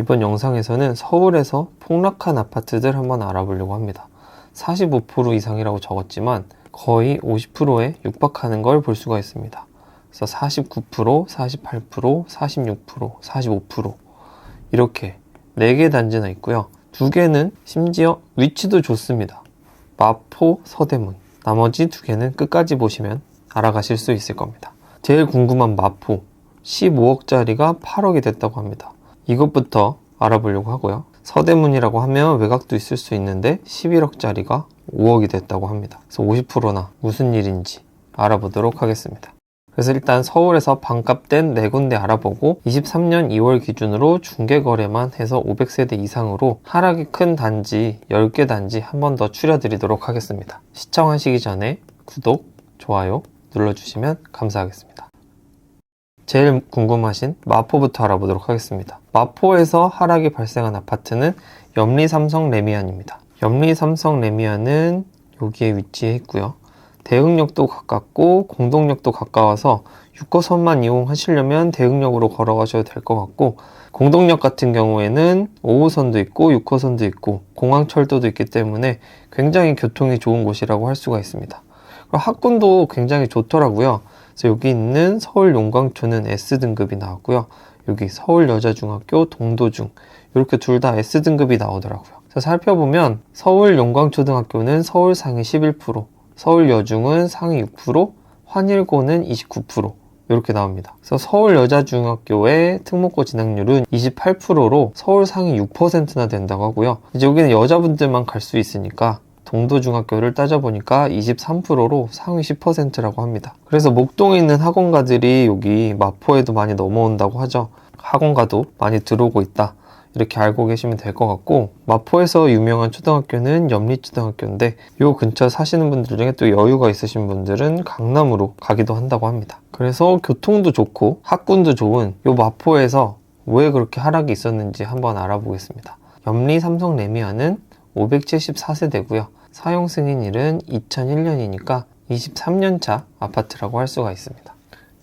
이번 영상에서는 서울에서 폭락한 아파트들 한번 알아보려고 합니다. 45% 이상이라고 적었지만 거의 50%에 육박하는 걸 볼 수가 있습니다. 그래서 49%, 48%, 46%, 45% 이렇게 4개 단지나 있고요. 두 개는 심지어 위치도 좋습니다. 마포, 서대문. 나머지 두 개는 끝까지 보시면 알아가실 수 있을 겁니다. 제일 궁금한 마포. 15억짜리가 8억이 됐다고 합니다. 이것부터 알아보려고 하고요. 서대문이라고 하면 외곽도 있을 수 있는데 11억짜리가 5억이 됐다고 합니다. 그래서 50%나 무슨 일인지 알아보도록 하겠습니다. 그래서 일단 서울에서 반값 된네 군데 알아보고 23년 2월 기준으로 중개 거래만 해서 500세대 이상으로 하락이 큰 단지 10개 단지 한 번 더 추려드리도록 하겠습니다. 시청하시기 전에 구독, 좋아요 눌러주시면 감사하겠습니다. 제일 궁금하신 마포부터 알아보도록 하겠습니다. 마포에서 하락이 발생한 아파트는 염리 삼성 레미안입니다. 염리 삼성 레미안은 여기에 위치해 있고요. 대흥역도 가깝고 공동역도 가까워서 6호선만 이용하시려면 대흥역으로 걸어가셔도 될 것 같고 공동역 같은 경우에는 5호선도 있고 6호선도 있고 공항철도도 있기 때문에 굉장히 교통이 좋은 곳이라고 할 수가 있습니다. 학군도 굉장히 좋더라고요. 그래서 여기 있는 서울 용광초는 S등급이 나왔고요. 여기 서울여자중학교 동도중 이렇게 둘 다 S등급이 나오더라고요. 그래서 살펴보면 서울 용광초등학교는 서울 상위 11%, 서울 여중은 상위 6%, 환일고는 29% 이렇게 나옵니다. 그래서 서울 여자중학교의 특목고 진학률은 28%로 서울 상위 6%나 된다고 하고요. 이제 여기는 여자분들만 갈 수 있으니까 동도중학교를 따져보니까 23%로 상위 10%라고 합니다. 그래서 목동에 있는 학원가들이 여기 마포에도 많이 넘어온다고 하죠. 학원가도 많이 들어오고 있다. 이렇게 알고 계시면 될 것 같고 마포에서 유명한 초등학교는 염리초등학교인데 요 근처 사시는 분들 중에 또 여유가 있으신 분들은 강남으로 가기도 한다고 합니다. 그래서 교통도 좋고 학군도 좋은 요 마포에서 왜 그렇게 하락이 있었는지 한번 알아보겠습니다. 염리 삼성 레미안은 574세대고요. 사용 승인일은 2001년이니까 23년차 아파트라고 할 수가 있습니다.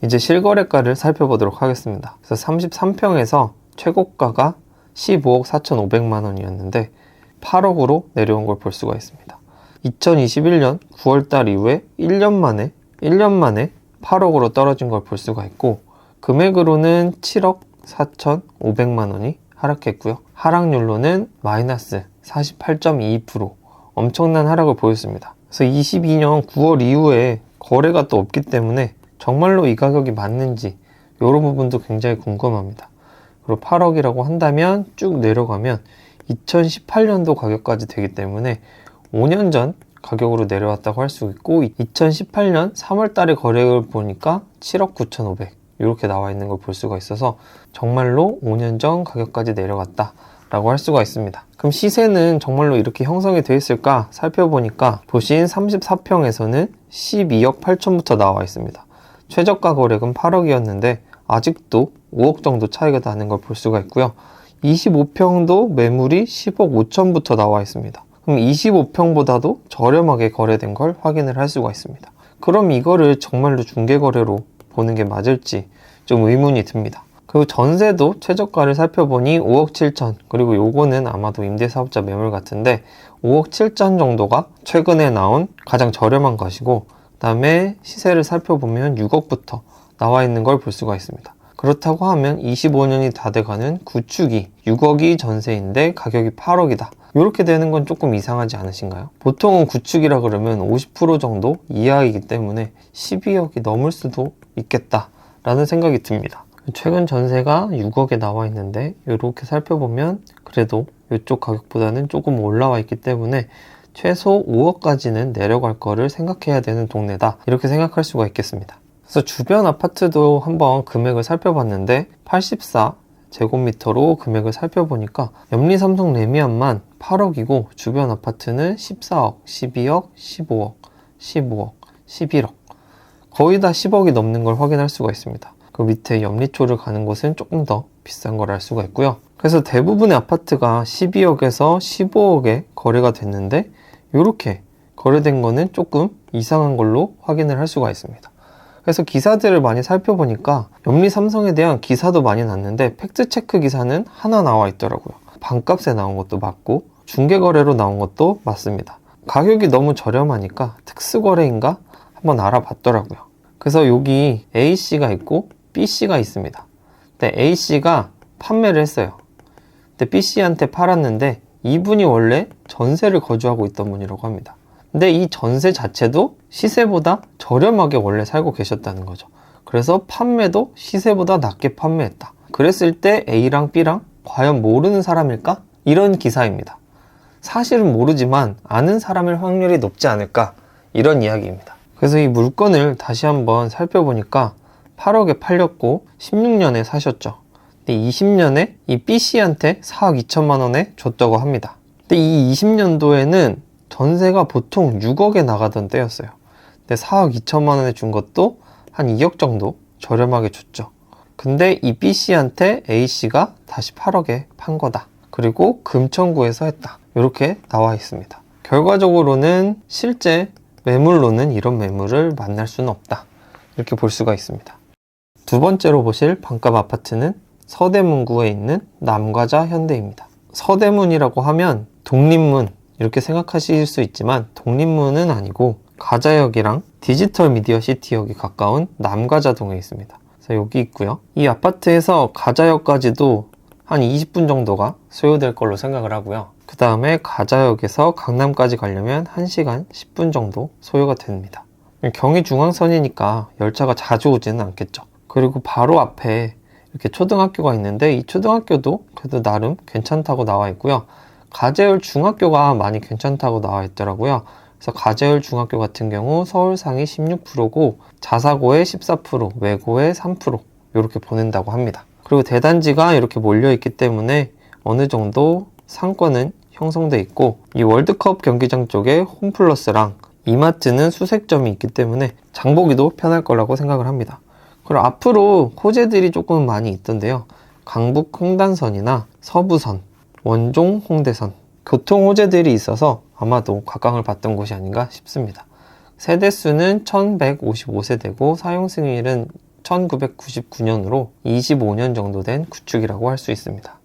이제 실거래가를 살펴보도록 하겠습니다. 그래서 33평에서 최고가가 15억 4,500만 원이었는데 8억으로 내려온 걸 볼 수가 있습니다. 2021년 9월 달 이후에 1년 만에 1년 만에 8억으로 떨어진 걸 볼 수가 있고 금액으로는 7억 4,500만 원이 하락했고요. 하락률로는 마이너스 48.22% 엄청난 하락을 보였습니다. 그래서 22년 9월 이후에 거래가 또 없기 때문에 정말로 이 가격이 맞는지 이런 부분도 굉장히 궁금합니다. 그리고 8억이라고 한다면 쭉 내려가면 2018년도 가격까지 되기 때문에 5년 전 가격으로 내려왔다고 할 수 있고 2018년 3월 달에 거래를 보니까 7억 9,500 이렇게 나와 있는 걸 볼 수가 있어서 정말로 5년 전 가격까지 내려갔다 라고 할 수가 있습니다. 그럼 시세는 정말로 이렇게 형성이 되어 있을까 살펴보니까 보신 34평에서는 12억 8천부터 나와 있습니다. 최저가 거래금 8억이었는데 아직도 5억 정도 차이가 나는 걸 볼 수가 있고요. 25평도 매물이 10억 5천부터 나와 있습니다. 그럼 25평보다도 저렴하게 거래된 걸 확인을 할 수가 있습니다. 그럼 이거를 정말로 중개거래로 보는 게 맞을지 좀 의문이 듭니다. 그리고 전세도 최저가를 살펴보니 5억 7천 그리고 요거는 아마도 임대사업자 매물 같은데 5억 7천 정도가 최근에 나온 가장 저렴한 것이고 그 다음에 시세를 살펴보면 6억부터 나와 있는 걸 볼 수가 있습니다. 그렇다고 하면 25년이 다 돼가는 구축이 6억이 전세인데 가격이 8억이다. 이렇게 되는 건 조금 이상하지 않으신가요? 보통은 구축이라 그러면 50% 정도 이하이기 때문에 12억이 넘을 수도 있겠다 라는 생각이 듭니다. 최근 전세가 6억에 나와 있는데 이렇게 살펴보면 그래도 이쪽 가격보다는 조금 올라와 있기 때문에 최소 5억까지는 내려갈 거를 생각해야 되는 동네다 이렇게 생각할 수가 있겠습니다. 그래서 주변 아파트도 한번 금액을 살펴봤는데 84 제곱미터로 금액을 살펴보니까 염리 삼성 레미안만 8억이고 주변 아파트는 14억, 12억, 15억, 15억, 11억 거의 다 10억이 넘는 걸 확인할 수가 있습니다. 그 밑에 염리초를 가는 곳은 조금 더 비싼 걸 알 수가 있고요. 그래서 대부분의 아파트가 12억에서 15억에 거래가 됐는데 이렇게 거래된 거는 조금 이상한 걸로 확인을 할 수가 있습니다. 그래서 기사들을 많이 살펴보니까 염리 삼성에 대한 기사도 많이 났는데 팩트체크 기사는 하나 나와 있더라고요. 반값에 나온 것도 맞고 중개거래로 나온 것도 맞습니다. 가격이 너무 저렴하니까 특수거래인가 한번 알아봤더라고요. 그래서 여기 A씨가 있고 B씨가 있습니다. 근데 A씨가 판매를 했어요. 근데 B씨한테 팔았는데 이분이 원래 전세를 거주하고 있던 분이라고 합니다. 근데 이 전세 자체도 시세보다 저렴하게 원래 살고 계셨다는 거죠. 그래서 판매도 시세보다 낮게 판매했다. 그랬을 때 A랑 B랑 과연 모르는 사람일까? 이런 기사입니다. 사실은 모르지만 아는 사람일 확률이 높지 않을까? 이런 이야기입니다. 그래서 이 물건을 다시 한번 살펴보니까 8억에 팔렸고 16년에 사셨죠. 근데 20년에 이 B씨한테 4억 2천만 원에 줬다고 합니다. 근데 이 20년도에는 전세가 보통 6억에 나가던 때였어요. 근데 4억 2천만 원에 준 것도 한 2억 정도 저렴하게 줬죠. 근데 이 B씨한테 A씨가 다시 8억에 판 거다. 그리고 금청구에서 했다. 이렇게 나와 있습니다. 결과적으로는 실제 매물로는 이런 매물을 만날 수는 없다. 이렇게 볼 수가 있습니다. 두 번째로 보실 반값 아파트는 서대문구에 있는 남과자 현대입니다. 서대문이라고 하면 독립문 이렇게 생각하실 수 있지만 독립문은 아니고 가자역이랑 디지털 미디어 시티역이 가까운 남가자동에 있습니다. 그래서 여기 있고요. 이 아파트에서 가자역까지도 한 20분 정도가 소요될 걸로 생각을 하고요. 그 다음에 가자역에서 강남까지 가려면 1시간 10분 정도 소요가 됩니다. 경의중앙선이니까 열차가 자주 오지는 않겠죠. 그리고 바로 앞에 이렇게 초등학교가 있는데 이 초등학교도 그래도 나름 괜찮다고 나와 있고요. 가재열 중학교가 많이 괜찮다고 나와 있더라고요. 그래서 가재열 중학교 같은 경우 서울상이 16%고 자사고의 14%, 외고의 3% 이렇게 보낸다고 합니다. 그리고 대단지가 이렇게 몰려 있기 때문에 어느 정도 상권은 형성돼 있고 이 월드컵 경기장 쪽에 홈플러스랑 이마트는 수색점이 있기 때문에 장보기도 편할 거라고 생각을 합니다. 그리고 앞으로 호재들이 조금 많이 있던데요. 강북 홍단선이나 서부선, 원종 홍대선 교통 호재들이 있어서 아마도 각광을 받던 곳이 아닌가 싶습니다. 세대수는 1155세대고 사용 승일은 1999년으로 25년 정도 된 구축이라고 할 수 있습니다.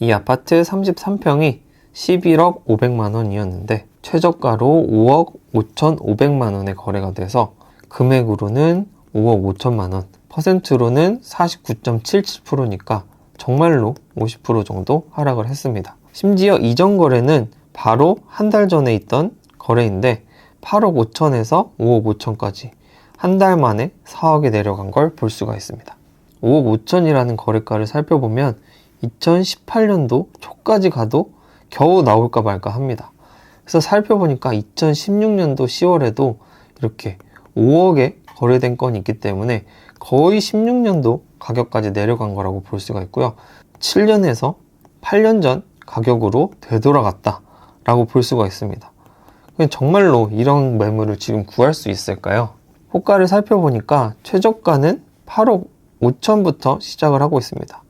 이 아파트 33평이 11억 500만 원이었는데 최저가로 5억 5,500만 원에 거래가 돼서 금액으로는 5억 5천만 원, 퍼센트로는 49.77%니까 정말로 50% 정도 하락을 했습니다. 심지어 이전 거래는 바로 한 달 전에 있던 거래인데 8억 5천에서 5억 5천까지 한 달 만에 4억에 내려간 걸 볼 수가 있습니다. 5억 5천이라는 거래가를 살펴보면 2018년도 초까지 가도 겨우 나올까 말까 합니다. 그래서 살펴보니까 2016년도 10월에도 이렇게 5억에 거래된 건이 있기 때문에 거의 16년도 가격까지 내려간 거라고 볼 수가 있고요. 7년에서 8년 전 가격으로 되돌아갔다 라고 볼 수가 있습니다. 정말로 이런 매물을 지금 구할 수 있을까요? 호가를 살펴보니까 최저가는 8억 5천부터 시작을 하고 있습니다.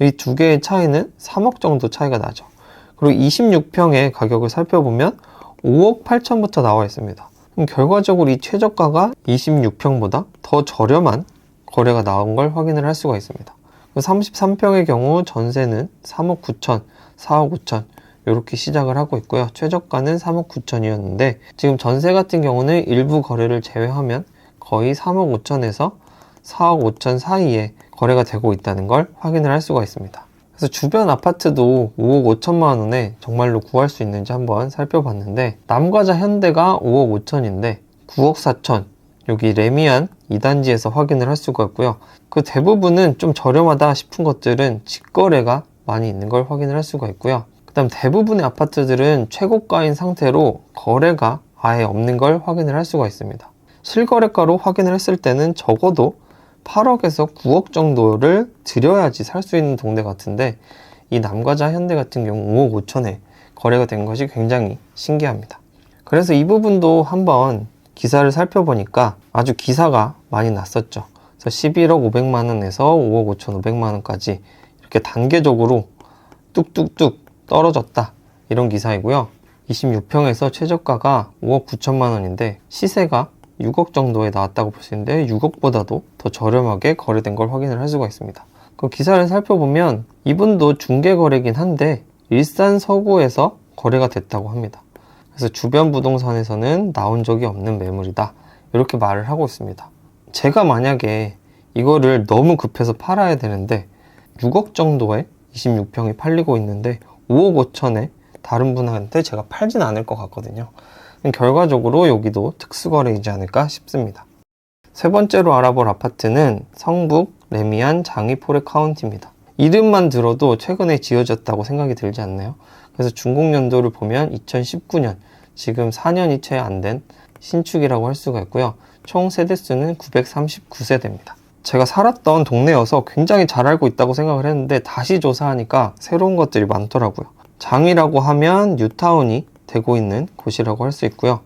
이 두 개의 차이는 3억 정도 차이가 나죠. 그리고 26평의 가격을 살펴보면 5억 8천부터 나와 있습니다. 결과적으로 이 최저가가 26평보다 더 저렴한 거래가 나온 걸 확인을 할 수가 있습니다. 33평의 경우 전세는 3억 9천, 4억 5천 이렇게 시작을 하고 있고요. 최저가는 3억 9천이었는데 지금 전세 같은 경우는 일부 거래를 제외하면 거의 3억 5천에서 4억 5천 사이에 거래가 되고 있다는 걸 확인을 할 수가 있습니다. 그래서 주변 아파트도 5억 5천만 원에 정말로 구할 수 있는지 한번 살펴봤는데 남과자 현대가 5억 5천인데 9억 4천 여기 레미안 2단지에서 확인을 할 수가 있고요. 그 대부분은 좀 저렴하다 싶은 것들은 직거래가 많이 있는 걸 확인을 할 수가 있고요. 그 다음 대부분의 아파트들은 최고가인 상태로 거래가 아예 없는 걸 확인을 할 수가 있습니다. 실거래가로 확인을 했을 때는 적어도 8억에서 9억 정도를 들여야지 살 수 있는 동네 같은데 이 남과자 현대 같은 경우 5억 5천에 거래가 된 것이 굉장히 신기합니다. 그래서 이 부분도 한번 기사를 살펴보니까 아주 기사가 많이 났었죠. 그래서 11억 500만 원에서 5억 5천 5백만 원까지 이렇게 단계적으로 뚝뚝뚝 떨어졌다. 이런 기사이고요. 26평에서 최저가가 5억 9천만 원인데 시세가 6억 정도에 나왔다고 볼 수 있는데 6억보다도 더 저렴하게 거래된 걸 확인을 할 수가 있습니다. 그 기사를 살펴보면 이분도 중개 거래긴 한데 일산 서구에서 거래가 됐다고 합니다. 그래서 주변 부동산에서는 나온 적이 없는 매물이다. 이렇게 말을 하고 있습니다. 제가 만약에 이거를 너무 급해서 팔아야 되는데 6억 정도에 26평이 팔리고 있는데 5억 5천에 다른 분한테 제가 팔진 않을 것 같거든요. 결과적으로 여기도 특수거래이지 않을까 싶습니다. 세 번째로 알아볼 아파트는 성북 레미안 장이포레 카운티입니다. 이름만 들어도 최근에 지어졌다고 생각이 들지 않나요? 그래서 준공 연도를 보면 2019년, 지금 4년이 채 안 된 신축이라고 할 수가 있고요. 총 세대수는 939세대입니다. 제가 살았던 동네여서 굉장히 잘 알고 있다고 생각을 했는데 다시 조사하니까 새로운 것들이 많더라고요. 장이라고 하면 뉴타운이 되고 있는 곳이라고 할 수 있고요.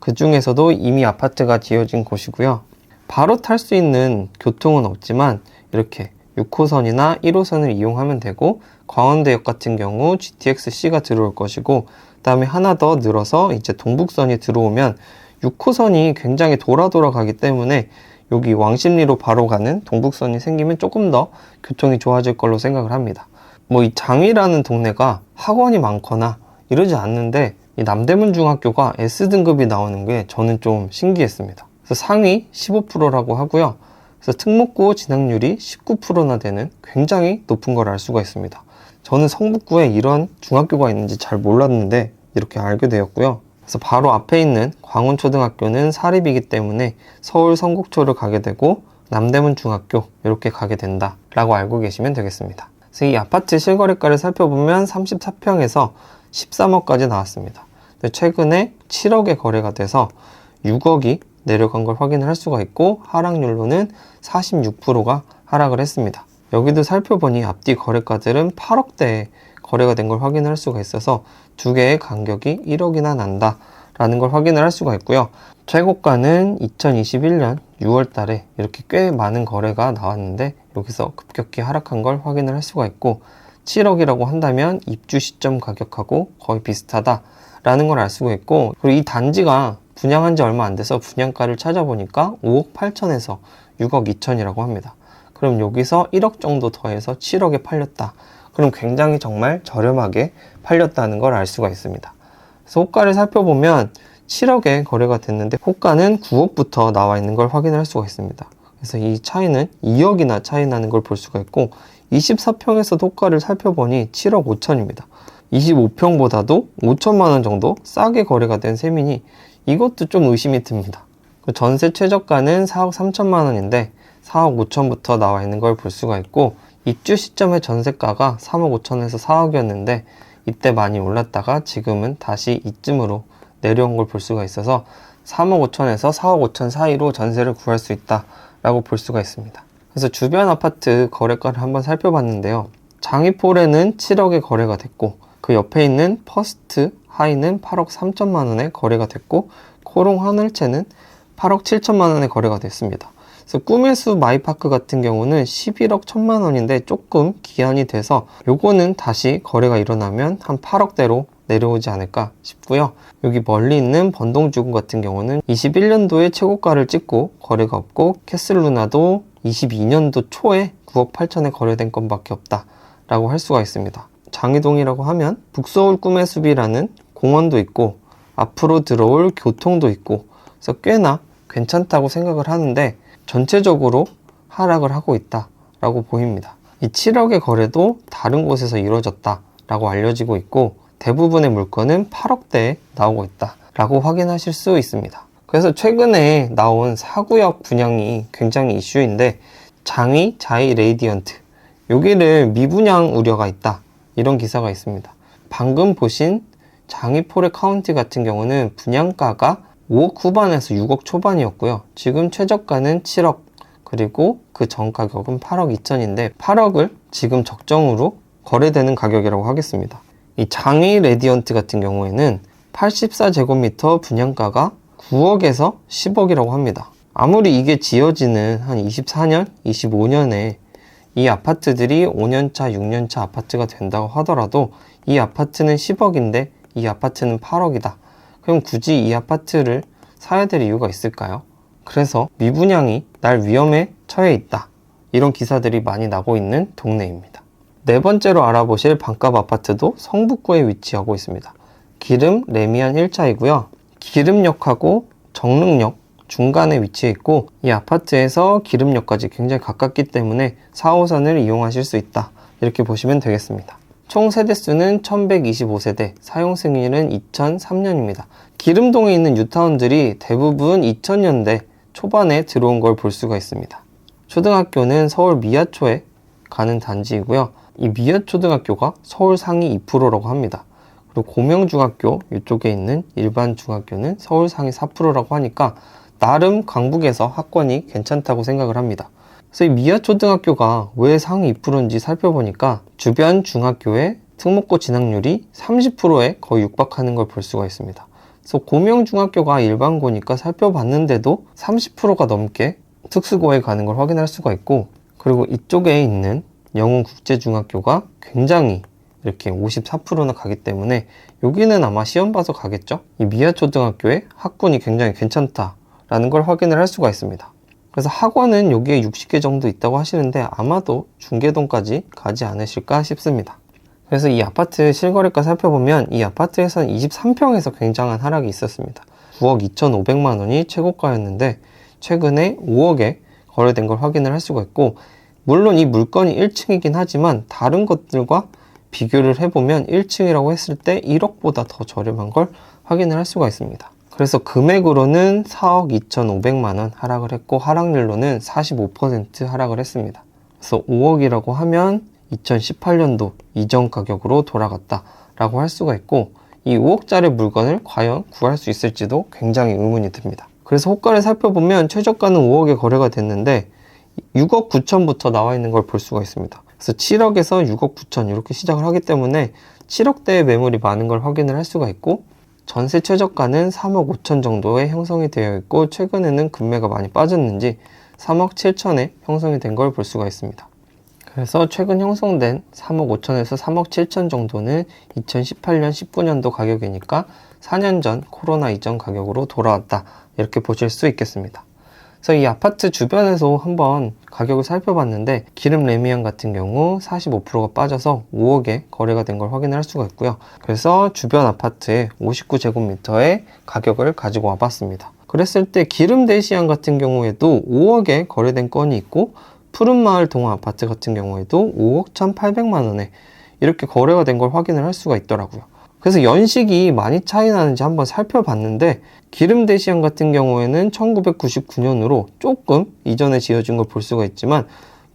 그 중에서도 이미 아파트가 지어진 곳이고요. 바로 탈 수 있는 교통은 없지만 이렇게 6호선이나 1호선을 이용하면 되고 광원대역 같은 경우 GTX-C가 들어올 것이고 그 다음에 하나 더 늘어서 이제 동북선이 들어오면 6호선이 굉장히 돌아 돌아가기 때문에 여기 왕십리로 바로 가는 동북선이 생기면 조금 더 교통이 좋아질 걸로 생각을 합니다. 뭐 이 장위라는 동네가 학원이 많거나 이러지 않는데 이 남대문 중학교가 S등급이 나오는 게 저는 좀 신기했습니다. 그래서 상위 15%라고 하고요. 그래서 특목고 진학률이 19%나 되는 굉장히 높은 걸 알 수가 있습니다. 저는 성북구에 이런 중학교가 있는지 잘 몰랐는데 이렇게 알게 되었고요. 그래서 바로 앞에 있는 광운초등학교는 사립이기 때문에 서울 성곡초를 가게 되고 남대문 중학교 이렇게 가게 된다라고 알고 계시면 되겠습니다. 그래서 이 아파트 실거래가를 살펴보면 34평에서 13억까지 나왔습니다. 최근에 7억에 거래가 돼서 6억이 내려간 걸 확인을 할 수가 있고 하락률로는 46%가 하락을 했습니다. 여기도 살펴보니 앞뒤 거래가들은 8억대에 거래가 된 걸 확인을 할 수가 있어서 두 개의 간격이 1억이나 난다 라는 걸 확인을 할 수가 있고요. 최고가는 2021년 6월 달에 이렇게 꽤 많은 거래가 나왔는데 여기서 급격히 하락한 걸 확인을 할 수가 있고 7억이라고 한다면 입주 시점 가격하고 거의 비슷하다 라는 걸 알 수가 있고 그리고 이 단지가 분양한 지 얼마 안 돼서 분양가를 찾아보니까 5억 8천에서 6억 2천이라고 합니다. 그럼 여기서 1억 정도 더해서 7억에 팔렸다. 그럼 굉장히 정말 저렴하게 팔렸다는 걸 알 수가 있습니다. 그래서 호가를 살펴보면 7억에 거래가 됐는데 호가는 9억부터 나와 있는 걸 확인할 수가 있습니다. 그래서 이 차이는 2억이나 차이 나는 걸 볼 수가 있고 24평에서 호가를 살펴보니 7억 5천입니다. 25평보다도 5천만 원 정도 싸게 거래가 된 셈이니 이것도 좀 의심이 듭니다. 그 전세 최저가는 4억 3천만 원인데 4억 5천부터 나와 있는 걸 볼 수가 있고 입주 시점의 전세가가 3억 5천에서 4억이었는데 이때 많이 올랐다가 지금은 다시 이쯤으로 내려온 걸 볼 수가 있어서 3억 5천에서 4억 5천 사이로 전세를 구할 수 있다라고 볼 수가 있습니다. 그래서 주변 아파트 거래가를 한번 살펴봤는데요. 장위폴에는 7억에 거래가 됐고 그 옆에 있는 퍼스트 하이는 8억 3천만 원에 거래가 됐고 코롱 하늘채는 8억 7천만 원에 거래가 됐습니다. 그래서 꿈의 숲 마이파크 같은 경우는 11억 1천만 원인데 조금 기한이 돼서 요거는 다시 거래가 일어나면 한 8억대로 내려오지 않을까 싶고요. 여기 멀리 있는 번동주군 같은 경우는 21년도에 최고가를 찍고 거래가 없고 캐슬루나도 22년도 초에 9억 8천에 거래된 건밖에 없다 라고 할 수가 있습니다. 장이동이라고 하면 북서울 꿈의 숲이라는 공원도 있고 앞으로 들어올 교통도 있고 그래서 꽤나 괜찮다고 생각을 하는데 전체적으로 하락을 하고 있다라고 보입니다. 이 7억의 거래도 다른 곳에서 이루어졌다라고 알려지고 있고 대부분의 물건은 8억대에 나오고 있다라고 확인하실 수 있습니다. 그래서 최근에 나온 사구역 분양이 굉장히 이슈인데 장위 자이 레이디언트 여기를 미분양 우려가 있다 이런 기사가 있습니다. 방금 보신 장위 포레 카운티 같은 경우는 분양가가 5억 후반에서 6억 초반이었고요. 지금 최저가는 7억 그리고 그 전 가격은 8억 2천인데 8억을 지금 적정으로 거래되는 가격이라고 하겠습니다. 이 장위 레디언트 같은 경우에는 84제곱미터 분양가가 9억에서 10억이라고 합니다. 아무리 이게 지어지는 한 24년, 25년에 이 아파트들이 5년차, 6년차 아파트가 된다고 하더라도 이 아파트는 10억인데 이 아파트는 8억이다. 그럼 굳이 이 아파트를 사야 될 이유가 있을까요? 그래서 미분양이 날 위험에 처해 있다. 이런 기사들이 많이 나고 있는 동네입니다. 네 번째로 알아보실 반값 아파트도 성북구에 위치하고 있습니다. 기름 레미안 1차이고요. 기름역하고 정릉역 중간에 위치해 있고 이 아파트에서 기름역까지 굉장히 가깝기 때문에 4호선을 이용하실 수 있다. 이렇게 보시면 되겠습니다. 총 세대수는 1125세대, 사용 승일은 2003년입니다. 기름동에 있는 뉴타운들이 대부분 2000년대 초반에 들어온 걸 볼 수가 있습니다. 초등학교는 서울 미아초에 가는 단지이고요. 이 미아초등학교가 서울 상위 2%라고 합니다. 그리고 고명중학교 이쪽에 있는 일반 중학교는 서울 상위 4%라고 하니까 나름 강북에서 학권이 괜찮다고 생각을 합니다. 그래서 이 미아초등학교가 왜 상위 2%인지 살펴보니까 주변 중학교의 특목고 진학률이 30%에 거의 육박하는 걸 볼 수가 있습니다. 그래서 고명중학교가 일반고니까 살펴봤는데도 30%가 넘게 특수고에 가는 걸 확인할 수가 있고 그리고 이쪽에 있는 영훈국제중학교가 굉장히 이렇게 54%나 가기 때문에 여기는 아마 시험 봐서 가겠죠? 이 미아초등학교의 학군이 굉장히 괜찮다 라는 걸 확인을 할 수가 있습니다. 그래서 학원은 여기에 60개 정도 있다고 하시는데 아마도 중계동까지 가지 않으실까 싶습니다. 그래서 이 아파트 실거래가 살펴보면 이 아파트에서는 23평에서 굉장한 하락이 있었습니다. 9억 2,500만 원이 최고가였는데 최근에 5억에 거래된 걸 확인을 할 수가 있고 물론 이 물건이 1층이긴 하지만 다른 것들과 비교를 해보면 1층이라고 했을 때 1억보다 더 저렴한 걸 확인을 할 수가 있습니다. 그래서 금액으로는 4억 2,500만 원 하락을 했고 하락률로는 45% 하락을 했습니다. 그래서 5억이라고 하면 2018년도 이전 가격으로 돌아갔다라고 할 수가 있고 이 5억짜리 물건을 과연 구할 수 있을지도 굉장히 의문이 듭니다. 그래서 호가를 살펴보면 최저가는 5억에 거래가 됐는데 6억 9천부터 나와 있는 걸 볼 수가 있습니다. 그래서 7억에서 6억 9천 이렇게 시작을 하기 때문에 7억대의 매물이 많은 걸 확인을 할 수가 있고 전세 최저가는 3억 5천 정도에 형성이 되어 있고 최근에는 금매가 많이 빠졌는지 3억 7천에 형성이 된 걸 볼 수가 있습니다. 그래서 최근 형성된 3억 5천에서 3억 7천 정도는 2018년 19년도 가격이니까 4년 전 코로나 이전 가격으로 돌아왔다 이렇게 보실 수 있겠습니다. 그래서 이 아파트 주변에서 한번 가격을 살펴봤는데 기름 레미안 같은 경우 45%가 빠져서 5억에 거래가 된 걸 확인할 수가 있고요. 그래서 주변 아파트의 59제곱미터의 가격을 가지고 와봤습니다. 그랬을 때 기름 대시안 같은 경우에도 5억에 거래된 건이 있고 푸른마을 동화 아파트 같은 경우에도 5억 1,800만 원에 이렇게 거래가 된 걸 확인을 할 수가 있더라고요. 그래서 연식이 많이 차이 나는지 한번 살펴봤는데 기름 대시안 같은 경우에는 1999년으로 조금 이전에 지어진 걸 볼 수가 있지만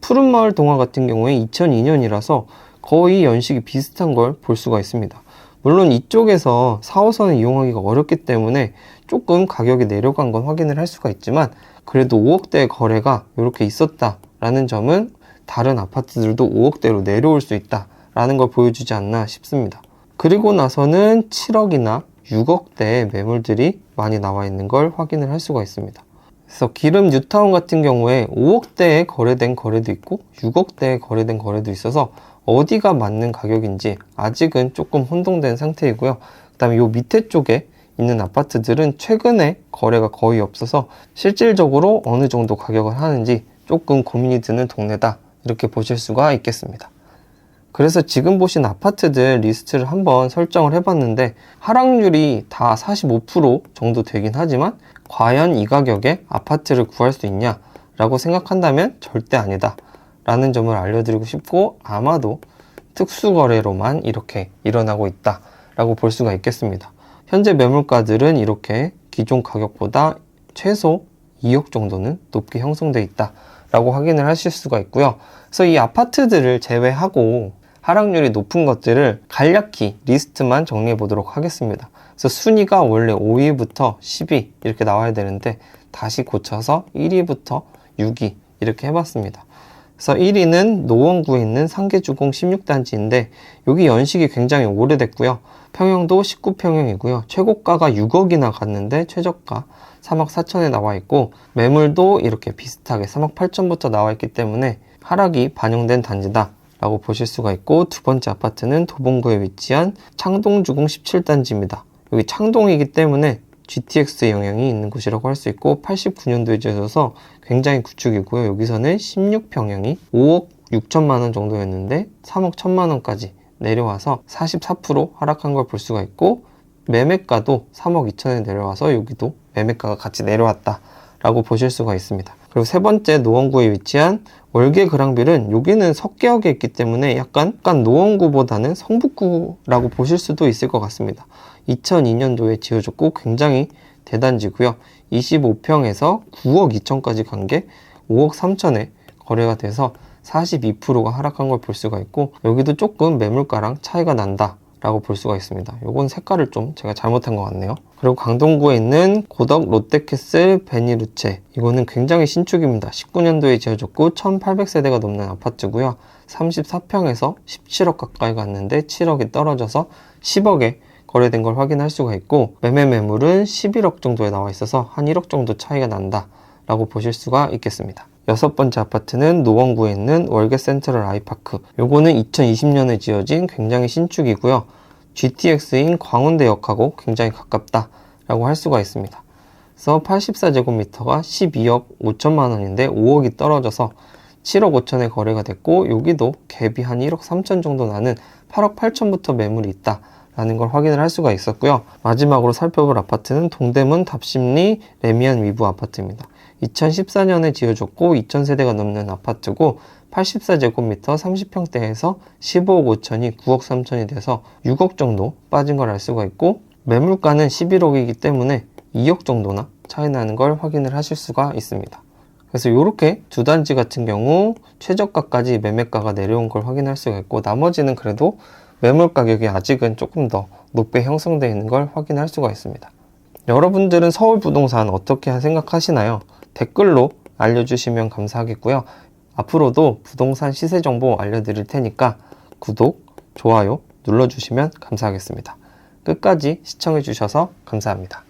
푸른 마을 동화 같은 경우에 2002년이라서 거의 연식이 비슷한 걸 볼 수가 있습니다. 물론 이쪽에서 4호선을 이용하기가 어렵기 때문에 조금 가격이 내려간 건 확인을 할 수가 있지만 그래도 5억대 거래가 이렇게 있었다라는 점은 다른 아파트들도 5억대로 내려올 수 있다라는 걸 보여주지 않나 싶습니다. 그리고 나서는 7억이나 6억대의 매물들이 많이 나와 있는 걸 확인을 할 수가 있습니다. 그래서 기름 뉴타운 같은 경우에 5억대에 거래된 거래도 있고 6억대에 거래된 거래도 있어서 어디가 맞는 가격인지 아직은 조금 혼동된 상태이고요. 그 다음에 요 밑에 쪽에 있는 아파트들은 최근에 거래가 거의 없어서 실질적으로 어느 정도 가격을 하는지 조금 고민이 드는 동네다 이렇게 보실 수가 있겠습니다. 그래서 지금 보신 아파트들 리스트를 한번 설정을 해봤는데 하락률이 다 45% 정도 되긴 하지만 과연 이 가격에 아파트를 구할 수 있냐 라고 생각한다면 절대 아니다 라는 점을 알려드리고 싶고 아마도 특수거래로만 이렇게 일어나고 있다 라고 볼 수가 있겠습니다. 현재 매물가들은 이렇게 기존 가격보다 최소 2억 정도는 높게 형성돼 있다 라고 확인을 하실 수가 있고요. 그래서 이 아파트들을 제외하고 하락률이 높은 것들을 간략히 리스트만 정리해 보도록 하겠습니다. 그래서 순위가 원래 5위부터 10위 이렇게 나와야 되는데 다시 고쳐서 1위부터 6위 이렇게 해봤습니다. 그래서 1위는 노원구에 있는 상계주공 16단지인데 여기 연식이 굉장히 오래됐고요. 평형도 19평형이고요. 최고가가 6억이나 갔는데 최저가 3억 4천에 나와 있고 매물도 이렇게 비슷하게 3억 8천부터 나와 있기 때문에 하락이 반영된 단지다. 라고 보실 수가 있고 두 번째 아파트는 도봉구에 위치한 창동주공 17단지입니다. 여기 창동이기 때문에 GTX의 영향이 있는 곳이라고 할 수 있고 89년도에 지어져서 굉장히 구축이고요. 여기서는 16평형이 5억 6천만 원 정도였는데 3억 1천만 원까지 내려와서 44% 하락한 걸 볼 수가 있고 매매가도 3억 2천에 내려와서 여기도 매매가가 같이 내려왔다 라고 보실 수가 있습니다. 그리고 세 번째 노원구에 위치한 월계 그랑빌은 여기는 석계역에 있기 때문에 약간, 약간 노원구보다는 성북구라고 보실 수도 있을 것 같습니다. 2002년도에 지어졌고 굉장히 대단지고요. 25평에서 9억 2천까지 간 게 5억 3천에 거래가 돼서 42%가 하락한 걸 볼 수가 있고 여기도 조금 매물가랑 차이가 난다 라고 볼 수가 있습니다. 요건 색깔을 좀 제가 잘못한 것 같네요. 그리고 강동구에 있는 고덕 롯데캐슬 베니루체 이거는 굉장히 신축입니다. 19년도에 지어졌고 1800세대가 넘는 아파트고요. 34평에서 17억 가까이 갔는데 7억이 떨어져서 10억에 거래된 걸 확인할 수가 있고 매매 매물은 11억 정도에 나와 있어서 한 1억 정도 차이가 난다 라고 보실 수가 있겠습니다. 여섯 번째 아파트는 노원구에 있는 월계 센트럴 아이파크. 요거는 2020년에 지어진 굉장히 신축이고요. GTX인 광운대역하고 굉장히 가깝다라고 할 수가 있습니다. 그래서 84제곱미터가 12억 5천만 원인데 5억이 떨어져서 7억 5천에 거래가 됐고 여기도 갭이 한 1억 3천 정도 나는 8억 8천부터 매물이 있다. 라는 걸 확인을 할 수가 있었고요. 마지막으로 살펴볼 아파트는 동대문 답심리 레미안 위브 아파트입니다. 2014년에 지어졌고 2,000세대가 넘는 아파트고 84제곱미터 30평대에서 15억 5천이 9억 3천이 돼서 6억 정도 빠진 걸 알 수가 있고 매물가는 11억이기 때문에 2억 정도나 차이 나는 걸 확인을 하실 수가 있습니다. 그래서 이렇게 두 단지 같은 경우 최저가까지 매매가가 내려온 걸 확인할 수가 있고 나머지는 그래도 매물 가격이 아직은 조금 더 높게 형성되어 있는 걸 확인할 수가 있습니다. 여러분들은 서울 부동산 어떻게 생각하시나요? 댓글로 알려주시면 감사하겠고요. 앞으로도 부동산 시세 정보 알려드릴 테니까 구독, 좋아요 눌러주시면 감사하겠습니다. 끝까지 시청해주셔서 감사합니다.